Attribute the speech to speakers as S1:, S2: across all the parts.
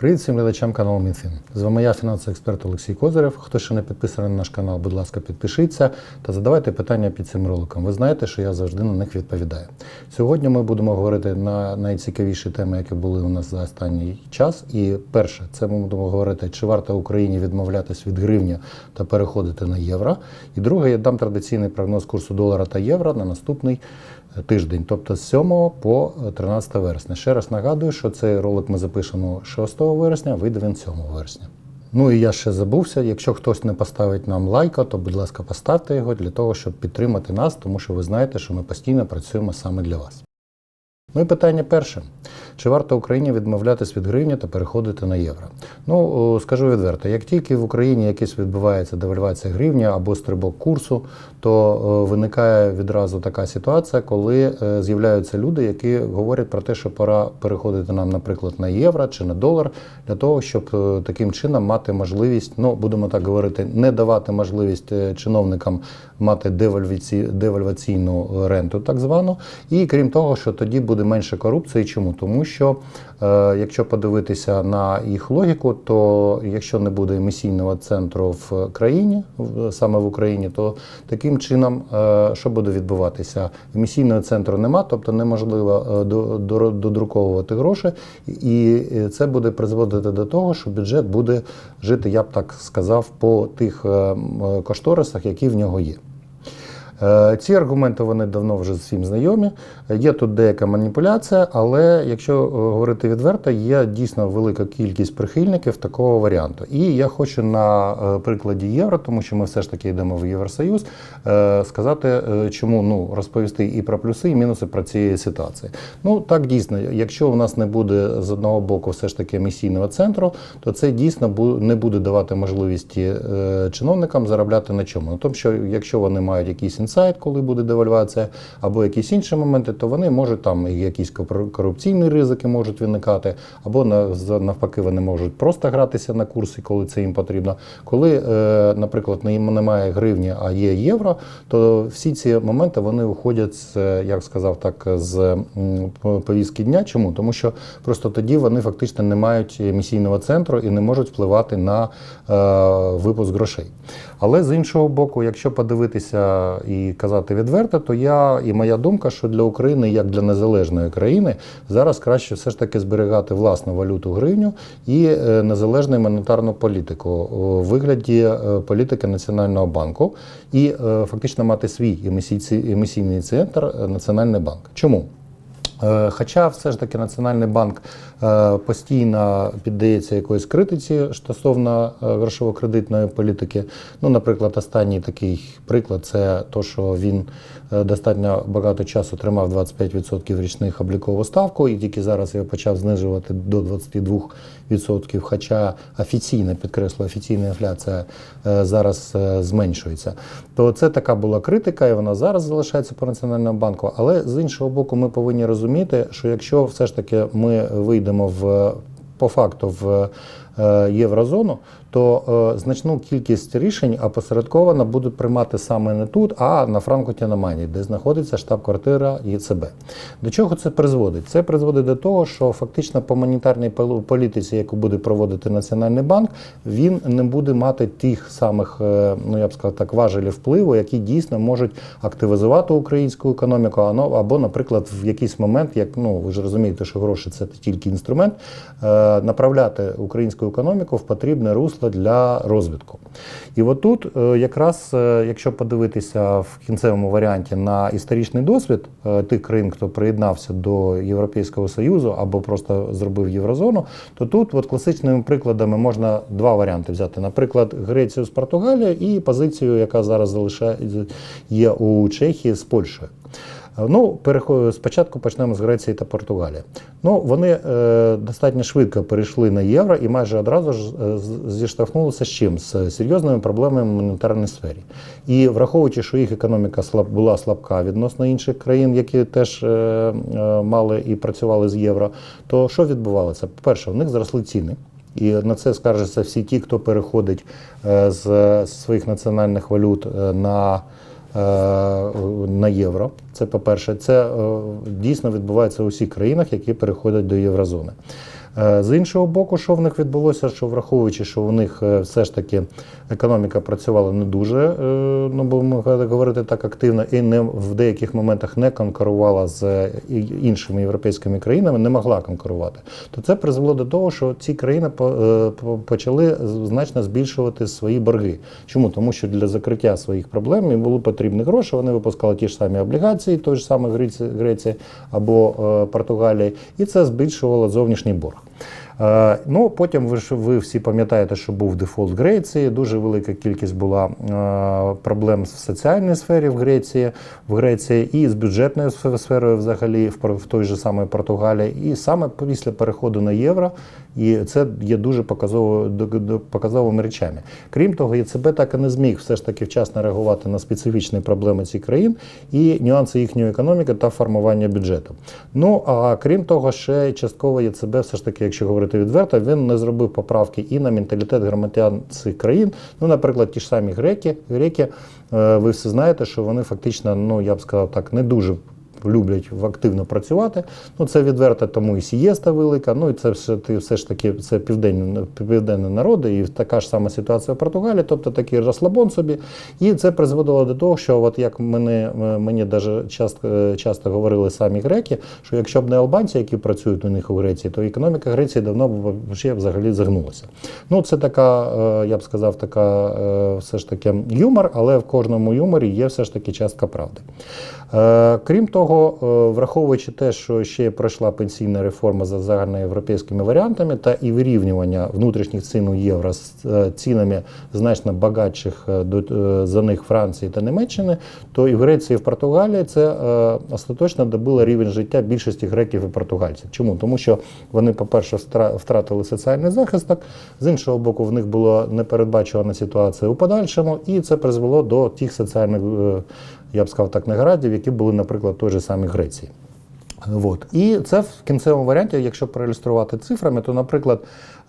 S1: Привіт всім глядачам каналу Мінфін. З вами я, фінансовий експерт Олексій Козирев. Хто ще не підписаний на наш канал, будь ласка, підпишіться та задавайте питання під цим роликом. Ви знаєте, що я завжди на них відповідаю. Сьогодні ми будемо говорити на найцікавіші теми, які були у нас за останній час. І перше, це ми будемо говорити, чи варто Україні відмовлятись від гривні та переходити на євро. І друге, я дам традиційний прогноз курсу долара та євро на наступний тиждень, тобто з 7 по 13 вересня. Ще раз нагадую, що цей ролик ми запишемо 6 вересня, вийде він 7 вересня. Ну і я ще забувся. Якщо хтось не поставить нам лайка, то будь ласка, поставте його для того, щоб підтримати нас, тому що ви знаєте, що ми постійно працюємо саме для вас. Ну і питання перше: чи варто Україні відмовлятись від гривні та переходити на євро? Ну скажу відверто, як тільки в Україні якась відбувається девальвація гривні або стрибок курсу, то виникає відразу така ситуація, коли е, з'являються люди, які говорять про те, що пора переходити нам, наприклад, на євро чи на долар, для того, щоб е, таким чином мати можливість, ну будемо так говорити, не давати можливість е, чиновникам мати девальваці... девальваційну ренту, так звану, і крім того, що тоді буде менше корупції. Чому? Тому що е, якщо подивитися на їх логіку, то якщо не буде емісійного центру в країні, саме в Україні, то таким чином е, що буде відбуватися? Емісійного центру нема, тобто неможливо е, до- до- додруковувати гроші, і це буде призводити до того, що бюджет буде жити, я б так сказав, по тих кошторисах, які в нього є. Е, Ці аргументи вони давно вже всім знайомі. Є тут деяка маніпуляція, але якщо е, говорити відверто, є дійсно велика кількість прихильників такого варіанту. І я хочу на е, прикладі євро, тому що ми все ж таки йдемо в Євросоюз, сказати, чому ну розповісти і про плюси, і мінуси про цієї ситуації. Ну так дійсно, якщо у нас не буде з одного боку все ж таки емісійного центру, то це дійсно не буде давати можливості чиновникам заробляти на чому. Ну, тому що якщо вони мають якийсь інсайт, коли буде девальвація, або якісь інші моменти, то вони можуть там якісь корупційні ризики можуть виникати, або навпаки, вони можуть просто гратися на курсі, коли це їм потрібно. Коли, е, наприклад, немає гривні, а є євро, то всі ці моменти вони уходять, як сказав так, з повістки дня. Чому? Тому що просто тоді вони фактично не мають емісійного центру і не можуть впливати на е, випуск грошей. Але з іншого боку, якщо подивитися і казати відверто, то я і моя думка, що для України, як для незалежної країни, зараз краще все ж таки зберігати власну валюту гривню і е, незалежну монетарну політику у вигляді е, політики Національного банку і е, фактично мати свій емісійний центр е, Національний банк. Чому? Е, Хоча все ж таки Національний банк е, постійно піддається якоїсь критиці стосовно е, грошово-кредитної політики. Ну, наприклад, останній такий приклад це то, що він достатньо багато часу тримав 25% річних облікову ставку, і тільки зараз його почав знижувати до 22%, хоча офіційна, підкреслю, офіційна інфляція е, зараз е, зменшується. То це така була критика, і вона зараз залишається по Національному банку. Але з іншого боку, ми повинні розуміти, що якщо все ж таки ми вийдемо в по факту в е, єврозону, то е, значну кількість рішень опосередковано будуть приймати саме не тут, а на на де знаходиться штаб-квартира ЄЦБ. До чого це призводить? Це призводить до того, що фактично по монетарній пол- політиці, яку буде проводити Національний банк, він не буде мати тих самих, е, ну я б сказав так, важелів впливу, які дійсно можуть активізувати українську економіку, або, наприклад, в якийсь момент, як ну ви ж розумієте, що гроші це тільки інструмент, е, направляти українську економіку в потрібне русло для розвитку. І отут, е, якраз, е, якщо подивитися в кінцевому варіанті на історичний досвід е, тих країн, хто приєднався до Європейського Союзу або просто зробив єврозону, то тут от класичними прикладами можна два варіанти взяти. Наприклад, Грецію з Португалією і позицію, яка зараз залишає є у Чехії з Польщею. Ну, переход... спочатку почнемо з Греції та Португалії. Ну, вони е, достатньо швидко перейшли на євро і майже одразу ж е, зіштовхнулися з чим? З серйозними проблемами в монетарній сфері. І враховуючи, що їх економіка слаб... була слабка відносно інших країн, які теж е, е, мали і працювали з євро, то що відбувалося? По-перше, в них зросли ціни. І на це скаржаться всі ті, хто переходить е, з своїх національних валют е, на е, на євро. Це по-перше, це е, дійсно відбувається у всіх країнах, які переходять до єврозони. Е, З іншого боку, що в них відбулося, що враховуючи, що в них е, все ж таки економіка працювала не дуже, е, ну будемо говорити так активно, і не в деяких моментах не конкурувала з іншими європейськими країнами, не могла конкурувати, то це призвело до того, що ці країни по- почали значно збільшувати свої борги. Чому? Тому що для закриття своїх проблем їм було потрібні гроші. Вони випускали ті ж самі облігації, той ж самої Греції, або Португалії, і це збільшувало зовнішній борг. Е, Ну, потім ви ж ви всі пам'ятаєте, що був дефолт Греції. Дуже велика кількість була е, проблем в соціальній сфері в Греції, в Греції і з бюджетною сферою, взагалі, в, той же самий Португалії. І саме після переходу на євро, і це є дуже показово, показовими речами. Крім того, ЄЦБ так і не зміг все ж таки вчасно реагувати на специфічні проблеми цих країн і нюанси їхньої економіки та формування бюджету. Ну а крім того, ще частково ЄЦБ, все ж таки, якщо говорити відверто, він не зробив поправки і на менталітет громадян цих країн. Ну, наприклад, ті ж самі греки. Греки, е, ви все знаєте, що вони фактично, ну я б сказав так, не дуже. Люблять активно працювати. Ну це відверто, тому і сієста велика. Ну і це все ти все ж таки це південні південні народи, і така ж сама ситуація в Португалії, тобто такий розслабон собі. І це призводило до того, що от як мене мені даже часто часто говорили самі греки, що якщо б не албанці, які працюють у них у Греції, то економіка Греції давно б ще взагалі загнулася. Ну це така, е, я б сказав, така е, все ж таки юмор, але в кожному юморі є все ж таки частка правди. Е, Крім того, е, враховуючи те, що ще пройшла пенсійна реформа за загальноєвропейськими варіантами та і вирівнювання внутрішніх цін у євро з е, цінами значно багатших е, за них Франції та Німеччини, то і в Греції, і в Португалії це остаточно добило рівень життя більшості греків і португальців. Чому? Тому що вони, по-перше, втратили соціальний захисток, з іншого боку, в них була непередбачувана ситуація у подальшому, і це призвело до тих соціальних, я б сказав так, неградів, які були, наприклад, той же самій Греції. От. І це в кінцевому варіанті, якщо проілюструвати цифрами, то, наприклад,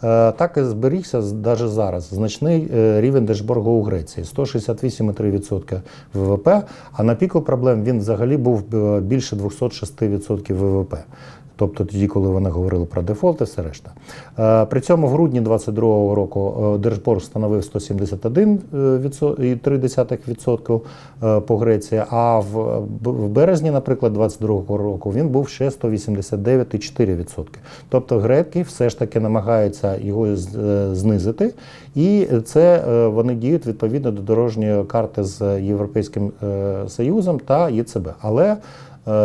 S1: е, так і зберігся навіть зараз значний е, рівень держборгу у Греції 168,3% ВВП, а на піку проблем він взагалі був е, більше 206% ВВП. Тобто тоді, коли вони говорили про дефолт і все решта. Е, При цьому в грудні 2022 року держборг становив 171,3% е, по Греції, а в, березні, наприклад, 2022 року він був ще 189,4%. Тобто греки все ж таки намагаються його е, знизити, і це е, вони діють відповідно до дорожньої карти з Європейським Союзом та ЄЦБ. Але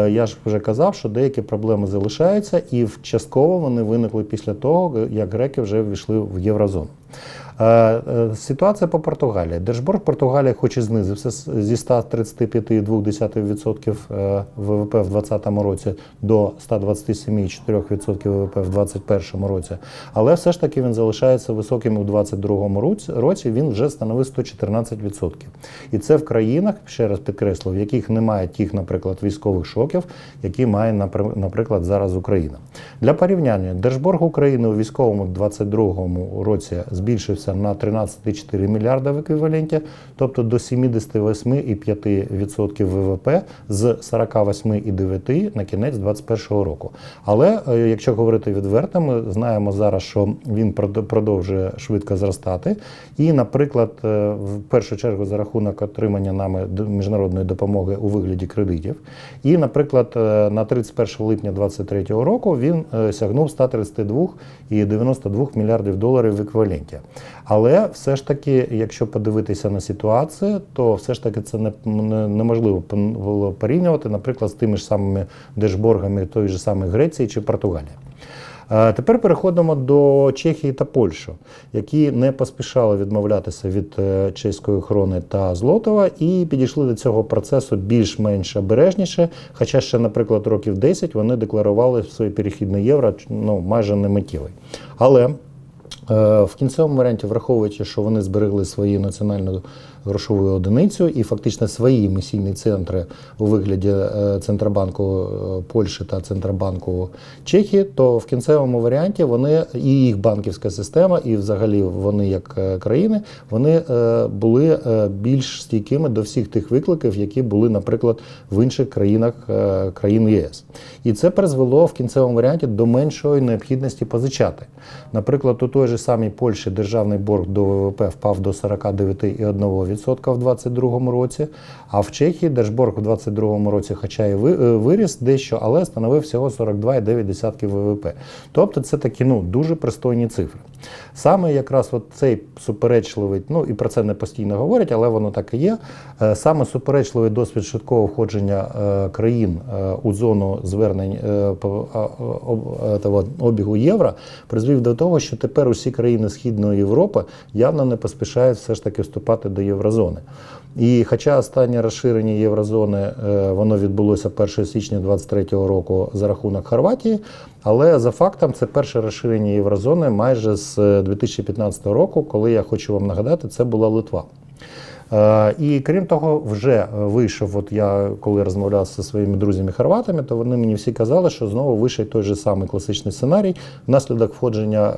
S1: Я ж вже казав, що деякі проблеми залишаються, і частково вони виникли після того, як греки вже ввійшли в єврозону. Е, е, Ситуація по Португалії. Держборг Португалії хоч і знизився зі 135,2% е, ВВП в 2020 році до 127,4% ВВП в 2021 році, але все ж таки він залишається високим у 2022 році-. Він вже становив 114%. І це в країнах, ще раз підкреслю, в яких немає тих, наприклад, військових шоків, які має, наприклад, зараз Україна. Для порівняння, держборг України у військовому 2022 році збільшився на 13,4 мільярда в еквіваленті, тобто до 78,5% ВВП з 48,9 на кінець 2021 року. Але е, якщо говорити відверто, ми знаємо зараз, що він прод- продовжує швидко зростати. І, наприклад, е, в першу чергу за рахунок отримання нами міжнародної допомоги у вигляді кредитів. І, наприклад, е, на 31 липня 2023 року він сягнув 132,92 мільярдів доларів в еквіваленті. Але все ж таки, якщо подивитися на ситуацію, то все ж таки це не, не- неможливо було порівнювати, наприклад, з тими ж самими держборгами тої ж самої Греції чи Португалії. Е, Тепер переходимо до Чехії та Польщі, які не поспішали відмовлятися від е, чеської хрони та Злотова і підійшли до цього процесу більш-менш обережніше. Хоча ще, наприклад, років 10 вони декларували свій перехід євро ну, майже немиттєвий. Але В кінцевому варіанті, враховуючи, що вони зберегли свою національну грошовою одиницею і фактично свої емісійні центри у вигляді е, Центробанку е, Польщі та Центробанку Чехії, то в кінцевому варіанті вони і їх банківська система, і взагалі вони як е, країни, вони були більш стійкими до всіх тих викликів, які були, наприклад, в інших країнах країн єс. І це призвело в кінцевому варіанті до меншої необхідності позичати. Наприклад, у той же самій Польщі державний борг до ВВП впав до 49,1% в 2022 році, а в Чехії держборг у 2022 році, хоча і е, виріс дещо, але становив всього 42,9% ВВП. Тобто це такі ну, дуже пристойні цифри. Саме якраз от цей суперечливий, ну і про це не постійно говорять, але воно так і є. Е, Саме суперечливий досвід швидкого входження е, країн е, у зону звернень обігу євро призвів до того, що тепер усі країни Східної Європи явно не поспішають все ж таки вступати до єврозони. І хоча останнє розширення єврозони воно відбулося 1 січня 2023 року за рахунок Хорватії, але за фактом це перше розширення єврозони майже з е, 2015 року, коли я хочу вам нагадати, це була Литва. Е, І крім того, вже е, вийшов. От я коли розмовляв зі своїми друзями хорватами, то вони мені всі казали, що знову вийшов той же самий класичний сценарій. Внаслідок входження е,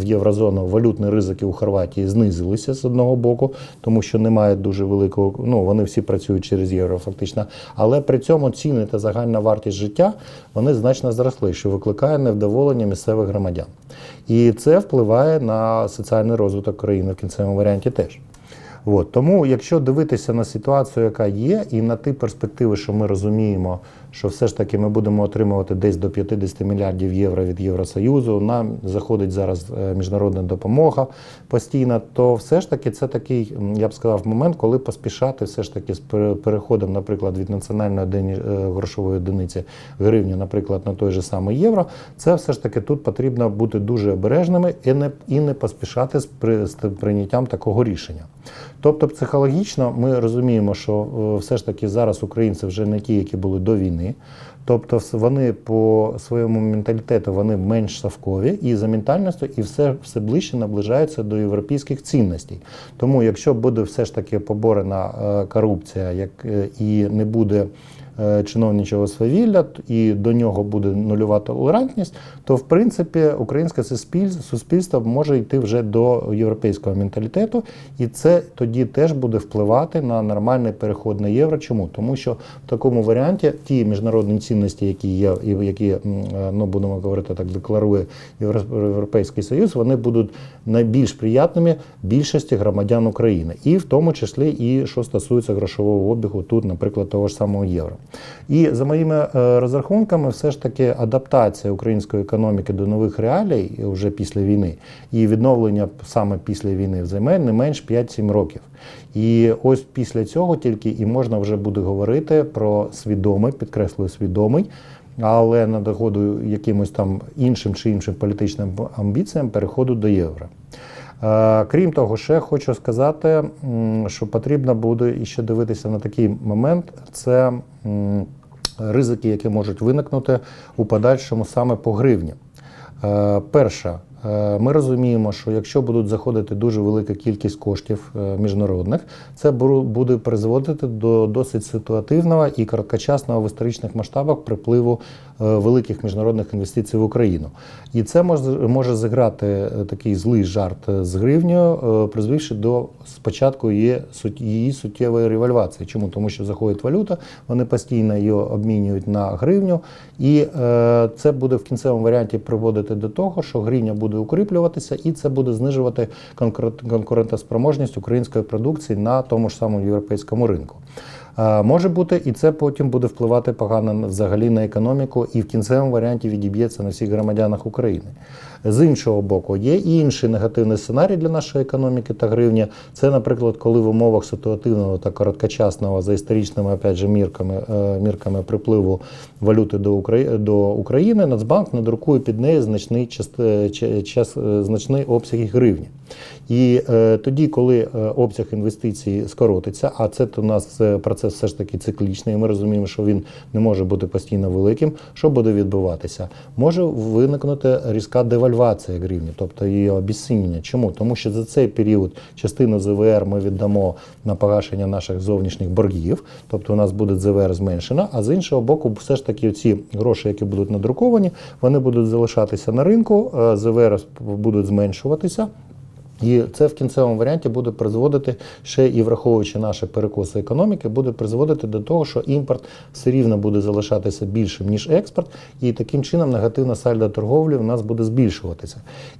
S1: в єврозону валютні ризики у Хорватії знизилися з одного боку, тому що немає дуже великого. Ну вони всі працюють через євро, фактично. Але при цьому ціни та загальна вартість життя вони значно зросли, що викликає невдоволення місцевих громадян. І це впливає на соціальний розвиток країни в кінцевому варіанті теж. От. Тому, якщо дивитися на ситуацію, яка є, і на ті перспективи, що ми розуміємо, що все ж таки ми будемо отримувати десь до 50 мільярдів євро від Євросоюзу, нам заходить зараз е, міжнародна допомога постійно, то все ж таки це такий, я б сказав, момент, коли поспішати все ж таки з пере- переходом, наприклад, від національної е, грошової одиниці гривні, наприклад, на той же самий євро, це все ж таки тут потрібно бути дуже обережними і не, і не поспішати з прийняттям такого рішення. Тобто, психологічно ми розуміємо, що е, все ж таки зараз українці вже не ті, які були до війни. Тобто, вони по своєму менталітету вони менш совкові і за ментальністю, і все, все ближче наближаються до європейських цінностей. Тому, якщо буде все ж таки поборена е, корупція, як е, і не буде чиновничого свавілля, і до нього буде нульова толерантність, то в принципі українське суспільство може йти вже до європейського менталітету, і це тоді теж буде впливати на нормальний переход на євро. Чому? Тому що в такому варіанті ті міжнародні цінності, які є, які е, ну будемо говорити так, декларує Євро- Європейський Союз, вони будуть найбільш приятними більшості громадян України, і в тому числі і що стосується грошового обігу, тут, наприклад, того ж самого євро. І за моїми е, розрахунками, все ж таки адаптація української економіки до нових реалій вже після війни і відновлення саме після війни займе не менш 5-7 років. І ось після цього тільки і можна вже буде говорити про свідомий, підкреслюю, свідомий. Але на догоду якимось там іншим чи іншим політичним амбіціям переходу до євро. Е, Крім того, ще хочу сказати, що потрібно буде іще дивитися на такий момент: це ризики, які можуть виникнути у подальшому саме по гривні. Перша е, ми розуміємо, що якщо будуть заходити дуже велика кількість коштів е, міжнародних, це буде призводити до досить ситуативного і короткочасного в історичних масштабах припливу е, великих міжнародних інвестицій в Україну. І це може, може зіграти е, такий злий жарт е, з гривнею, е, призвівши до спочатку її, суттєвої револьвації. Чому? Тому що заходить валюта, вони постійно її обмінюють на гривню, і е, це буде в кінцевому варіанті приводити до того, що гривня буде укріплюватися, і це буде знижувати конкурент- конкурентоспроможність української продукції на тому ж самому європейському ринку. Е, Може бути, і це потім буде впливати погано взагалі на економіку, і в кінцевому варіанті відіб'ється на всіх громадянах України. З іншого боку, є і інший негативний сценарій для нашої економіки та гривні. Це, наприклад, коли в умовах ситуативного та короткочасного за історичними опять же, мірками, е, мірками припливу валюти до України, до України Нацбанк надрукує під неї значний, е, час, значний обсяг гривні. І е, тоді, коли обсяг інвестицій скоротиться, а це у нас е, процес все ж таки циклічний, і ми розуміємо, що він не може бути постійно великим. Що буде відбуватися? Може виникнути різка девальвація девальвація гривні, тобто її обіцінення. Чому? Тому що за цей період частину ЗВР ми віддамо на погашення наших зовнішніх боргів, тобто у нас буде ЗВР зменшена, а з іншого боку, все ж таки ці гроші, які будуть надруковані, вони будуть залишатися на ринку, е, ЗВР будуть зменшуватися. І це в кінцевому варіанті буде призводити ще і враховуючи наші перекоси економіки, буде призводити до того, що імпорт все рівно буде залишатися більшим ніж експорт, і таким чином негативна сальдо торговлі в нас буде збільшуватися.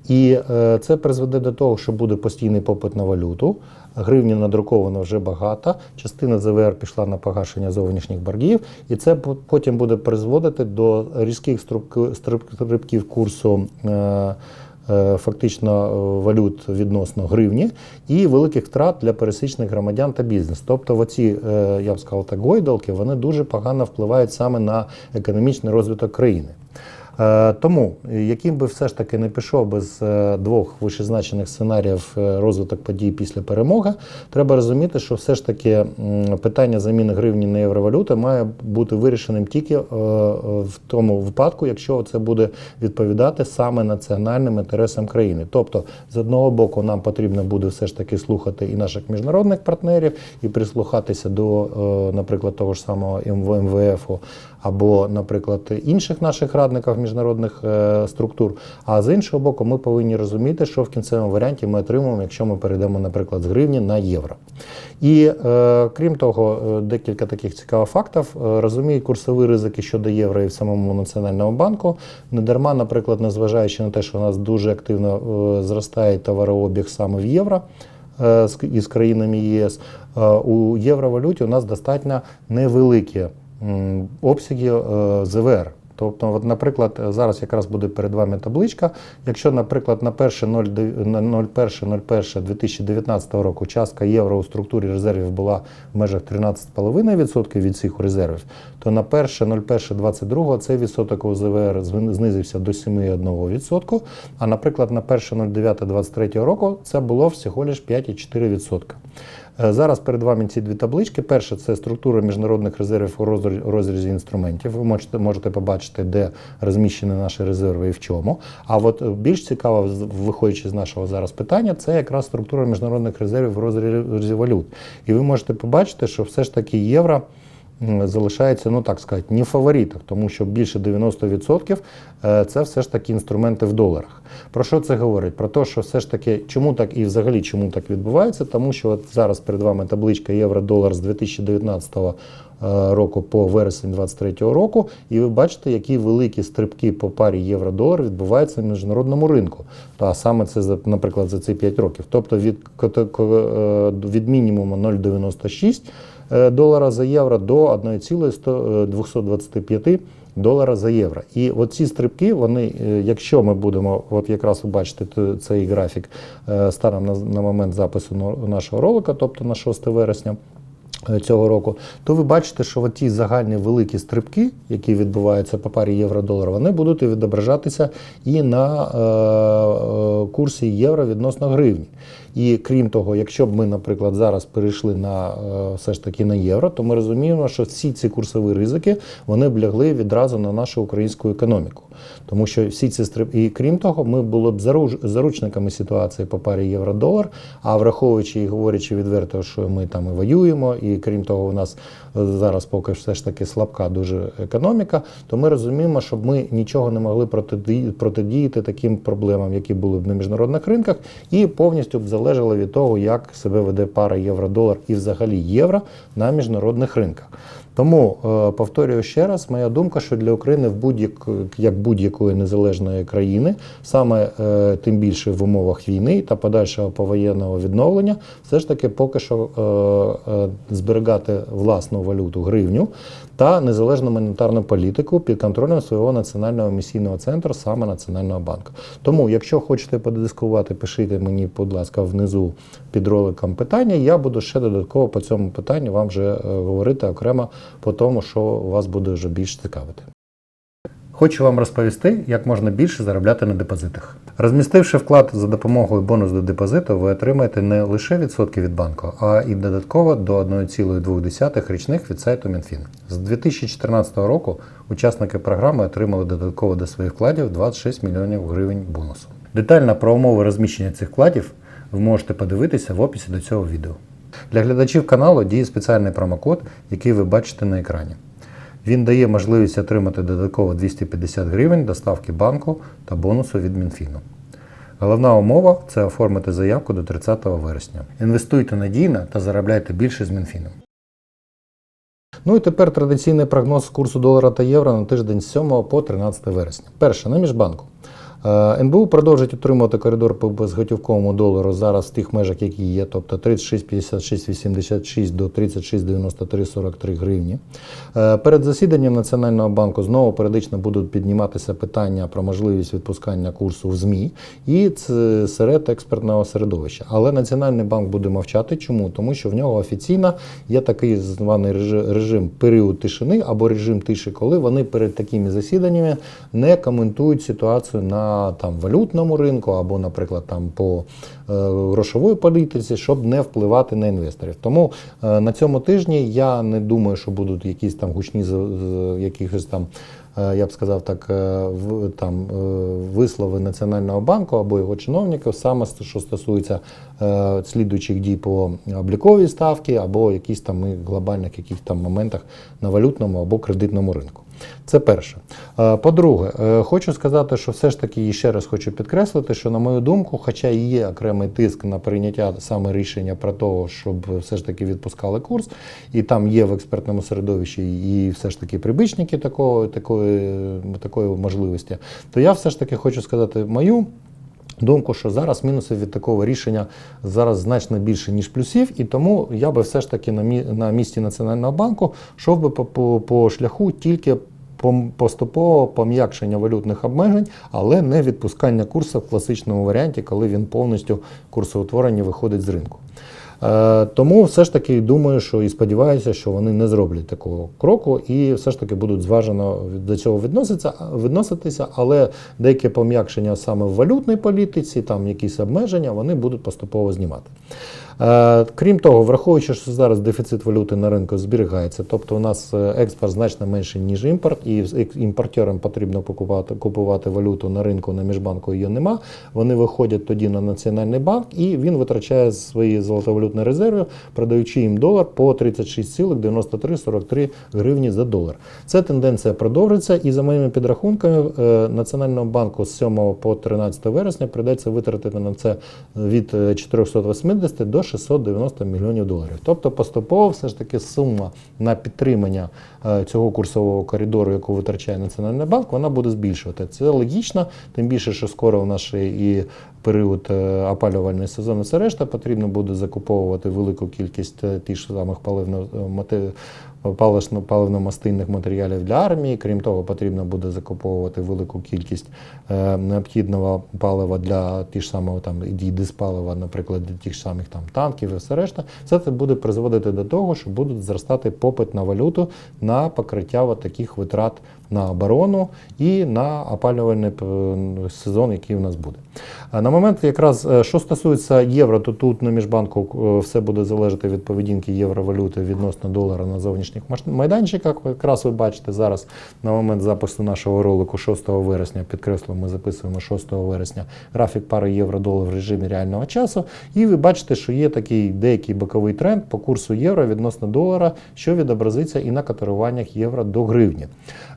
S1: І е, це призведе до того, що буде постійний попит на валюту. Гривні надруковано вже багато. Частина ЗВР пішла на погашення зовнішніх боргів, і це по- потім буде призводити до різких стрибків курсу. Е, Фактично е, валют відносно гривні і великих втрат для пересічних громадян та бізнесу. Тобто, оці, е, я б сказав так, гойдалки, вони дуже погано впливають саме на економічний розвиток країни. Е, Тому, яким би все ж таки не пішов без е, двох вищезначених сценаріїв е, розвиток подій після перемоги, треба розуміти, що все ж таки питання заміни гривні на євровалюти має бути вирішеним тільки в тому випадку, якщо це буде відповідати саме національним інтересам країни. Тобто, з одного боку, нам потрібно буде все ж таки слухати і наших міжнародних партнерів, і прислухатися до, наприклад, того ж самого МВ- МВФу або, наприклад, інших наших радників міжнародних е, структур. А з іншого боку, ми повинні розуміти, що в кінцевому варіанті ми отримуємо, якщо ми перейдемо, наприклад, з гривні на євро. І е, крім того, е, декілька таких цікавих фактів. Розуміють курсові ризики щодо євро і в самому національному банку. Не дарма, наприклад, незважаючи на те, що у нас дуже активно зростає товарообіг саме в євро. Із країнами ЄС у євровалюті у нас достатньо невеликі обсяги е, ЗВР. Тобто, от, наприклад, зараз якраз буде перед вами табличка. Якщо, наприклад, на 1.01.01.2019 року частка євро у структурі резервів була в межах 13,5% від цих резервів, то на 1.01.22 цей відсоток у ЗВР знизився до 7,1%, а, наприклад, на 1.09.23 року це було всього лиш 5,4%. Е, Зараз перед вами ці дві таблички. Перша це структура міжнародних резервів у розрі- розрізі інструментів. Ви можете, можете побачити, де розміщені наші резерви і в чому. А от е, більш цікаво, виходячи з нашого зараз питання, це якраз структура міжнародних резервів у розрізі валют. І ви можете побачити, що все ж таки євро. Залишається, ну так сказати, не в фаворитах, тому що більше 90% е, це все ж таки інструменти в доларах. Про що це говорить? Про те, що все ж таки, чому так і взагалі чому так відбувається? Тому що от зараз перед вами табличка євро-долар з 2019 е, року по вересень 2023 року, і ви бачите, які великі стрибки по парі євро-долар відбуваються на міжнародному ринку. А саме це наприклад, за ці 5 років. Тобто від, е, від мінімуму 0,96 е, долара за євро до 1,225 долара за євро. І оці стрибки, вони, е, якщо ми будемо, от якраз ви бачите цей графік е, станом на, на момент запису нашого ролика, тобто на 6 вересня. е, Цього року, то ви бачите, що ті загальні великі стрибки, які відбуваються по парі євро-долар, вони будуть відображатися і на е, е, курсі євро відносно гривні. І крім того, якщо б ми, наприклад, зараз перейшли на е, все ж таки на євро, то ми розуміємо, що всі ці курсові ризики вони б лягли відразу на нашу українську економіку. Тому що всі ці стриб... І крім того, ми були б заруч... заручниками ситуації по парі євро-долар, а враховуючи і говорячи відверто, що ми там і воюємо, і крім того, у нас е, зараз поки все ж таки слабка дуже економіка, то ми розуміємо, щоб ми нічого не могли протидіяти таким проблемам, які були б на міжнародних ринках, і повністю б залежало від того, як себе веде пара євро-долар і взагалі євро на міжнародних ринках. Тому е, повторюю ще раз, моя думка, що для України в будь-як як будь-якої незалежної країни, саме е, тим більше в умовах війни та подальшого повоєнного відновлення, все ж таки поки що е, зберігати власну валюту гривню та незалежну монетарну політику під контролем свого національного місійного центру, саме Національного банку. Тому, якщо хочете подискувати, пишіть мені, будь ласка, внизу під роликом питання. Я буду ще додатково по цьому питанню вам вже е, говорити окремо по тому, що вас буде вже більш цікавити. Хочу вам розповісти, як можна більше заробляти на депозитах. Розмістивши вклад за допомогою бонус до депозиту, ви отримаєте не лише відсотки від банку, а і додатково до 1,2 річних від сайту Мінфін. З 2014 року учасники програми отримали додатково до своїх вкладів 26 мільйонів гривень бонусу. Детально про умови розміщення цих вкладів ви можете подивитися в описі до цього відео. Для глядачів каналу діє спеціальний промокод, який ви бачите на екрані. Він дає можливість отримати додатково 250 гривень доставки банку та бонусу від Мінфіну. Головна умова це оформити заявку до 30 вересня. Інвестуйте надійно та заробляйте більше з Мінфіном. Ну і тепер традиційний прогноз курсу долара та євро на тиждень з 7 по 13 вересня. Перше, на міжбанку. Е, НБУ продовжить утримувати коридор по безготівковому долару зараз в тих межах, які є, тобто 36,56,86 до 36,93,43 гривні. Е, Перед засіданням Національного банку знову періодично будуть підніматися питання про можливість відпускання курсу в ЗМІ і це серед експертного середовища. Але Національний банк буде мовчати. Чому? Тому що в нього офіційно є такий званий режим період тишини або режим тиші, коли вони перед такими засіданнями не коментують ситуацію на там валютному ринку або, наприклад, там по е, грошової політиці, щоб не впливати на інвесторів. Тому е, на цьому тижні я не думаю, що будуть якісь там гучні з- якихось там. е, Я б сказав так, там вислови Національного банку або його чиновників, саме що стосується слідуючих дій по обліковій ставці, або якісь там глобальних яких там моментах на валютному або кредитному ринку. Це перше. По-друге, е, хочу сказати, що все ж таки і ще раз хочу підкреслити, що на мою думку, хоча і є окремий тиск на прийняття саме рішення про те, щоб все ж таки відпускали курс, і там є в експертному середовищі і все ж таки прибічники такої, такої, такої можливості, то я все ж таки хочу сказати мою. Думку, що зараз мінусів від такого рішення зараз значно більше, ніж плюсів, і тому я би все ж таки на мі- на місці Національного банку йшов би по, по, по шляху тільки поступового пом'якшення валютних обмежень, але не відпускання курсу в класичному варіанті, коли він повністю курсоутворення виходить з ринку. Е, Тому все ж таки думаю, що і сподіваюся, що вони не зроблять такого кроку і все ж таки будуть зважено до цього відноситися, відноситися, але деяке пом'якшення саме в валютній політиці, там якісь обмеження, вони будуть поступово знімати. Е, Крім того, враховуючи, що зараз дефіцит валюти на ринку зберігається, тобто у нас е, експорт значно менший, ніж імпорт, і імпортерам потрібно купувати, купувати валюту на ринку, на міжбанку її нема. Вони виходять тоді на Національний банк і він витрачає свої золотовалютні резерви, продаючи їм долар по 36,9343 гривні за долар. Ця тенденція продовжиться, і за моїми підрахунками е, Національного банку з 7 по 13 вересня прийдеться витратити на це від е, 480 до 690 мільйонів доларів. Тобто поступово все ж таки сума на підтримання е, цього курсового коридору, яку витрачає Національний банк, вона буде збільшувати. Це логічно, тим більше, що скоро в нас і період е, опалювальний сезон і все решта потрібно буде закуповувати велику кількість е, тих самих е, паливно-мастильних матеріалів для армії. Крім того, потрібно буде закуповувати велику кількість необхідного палива для ж самого там і наприклад, для тих самих там танків і все решта. Це буде призводити до того, що будуть зростати попит на валюту на покриття таких витрат на оборону і на опалювальний е, сезон, який у нас буде. На момент, якраз е, що стосується євро, то тут на міжбанку е, все буде залежати від поведінки євровалюти відносно долара на зовнішніх майданчиках. Якраз ви бачите зараз на момент запису нашого ролику 6 вересня, підкреслюю, ми записуємо 6 вересня графік пари євро-долар в режимі реального часу. І ви бачите, що є такий деякий боковий тренд по курсу євро відносно долара, що відобразиться і на котируваннях євро до гривні.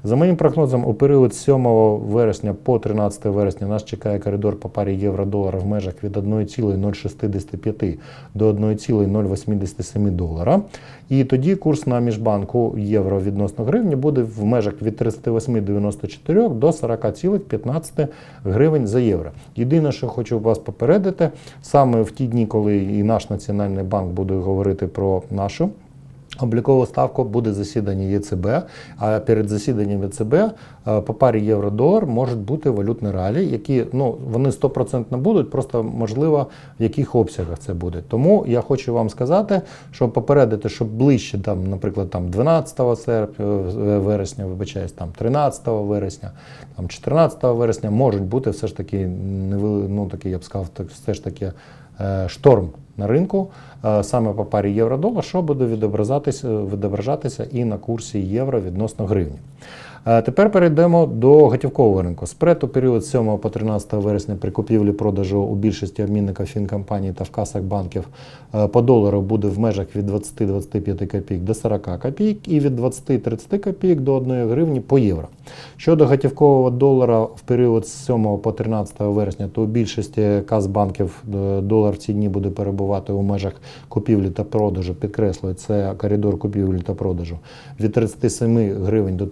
S1: За моїм прогнозом, у період з 7 вересня по 13 вересня нас чекає коридор по парі євро-долара в межах від 1,065 до 1,087 долара. І тоді курс на міжбанку євро відносно гривні буде в межах від 38,94 до 40,15 гривень за євро. Єдине, що хочу вас попередити, саме в ті дні, коли і наш національний банк буде говорити про нашу Облікову ставку буде засідання ЄЦБ, а перед засіданням ЄЦБ е, по парі євро-долар можуть бути валютні реалії, які ну вони 100% будуть, просто можливо в яких обсягах це буде. Тому я хочу вам сказати, що попередити, щоб ближче там, наприклад, там 12 серпня, е, вересня, вибачаюсь, там 13 вересня, там 14 вересня можуть бути все ж таки ну такий, я б сказав, так, все ж таки шторм на ринку е, саме по парі євро-долар, що буде відображатися, відображатися і на курсі євро відносно гривні. Е, Тепер перейдемо до готівкового ринку. Спред у період з 7 по 13 вересня при купівлі-продажу у більшості обмінників фінкомпаній та в касах банків е, по долару буде в межах від 20-25 копійок до 40 копійок і від 20-30 копійок до 1 гривні по євро. Щодо готівкового долара в період з 7 по 13 вересня, то у більшості кас банків е, долар в ці дні буде перебувати у межах купівлі та продажу. Підкреслюю, це коридор купівлі та продажу від 37 гривень до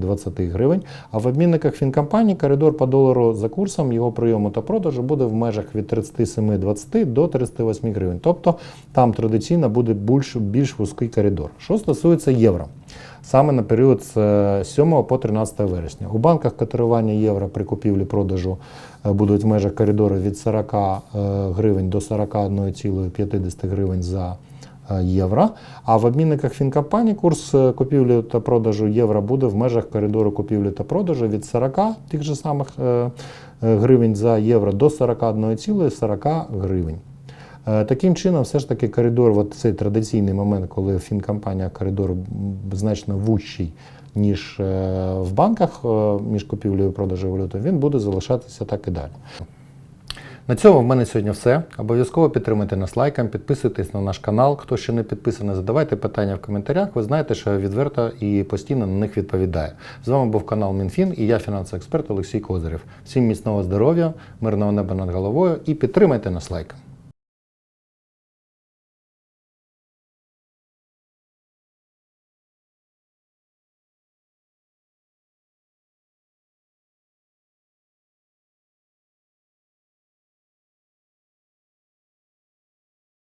S1: 38-20 гривень. А в обмінниках фінкомпаній коридор по долару за курсом його прийому та продажу буде в межах від 37-20 до 38 гривень. Тобто там традиційно буде більш, більш вузький коридор. Що стосується євро. Саме на період з е, 7 по 13 вересня. У банках котирування євро при купівлі-продажу е, будуть в межах коридору від 40 е, гривень до 41,50 гривень за е, євро. А в обмінниках фінкомпаній курс е, купівлі та продажу євро буде в межах коридору купівлі та продажу від 40 тих же самих е, е, гривень за євро до 41,40 гривень. Е, Таким чином, все ж таки, коридор, от цей традиційний момент, коли фінкомпанія коридор значно вущий, ніж е, в банках е, між купівлею і продажем валюти, він буде залишатися так і далі. На цьому в мене сьогодні все. Обов'язково підтримуйте нас лайком, підписуйтесь на наш канал. Хто ще не підписаний, задавайте питання в коментарях. Ви знаєте, що я відверто і постійно на них відповідаю. З вами був канал Мінфін і я фінансовий експерт Олексій Козирєв. Всім міцного здоров'я, мирного неба над головою і підтримайте нас лайком.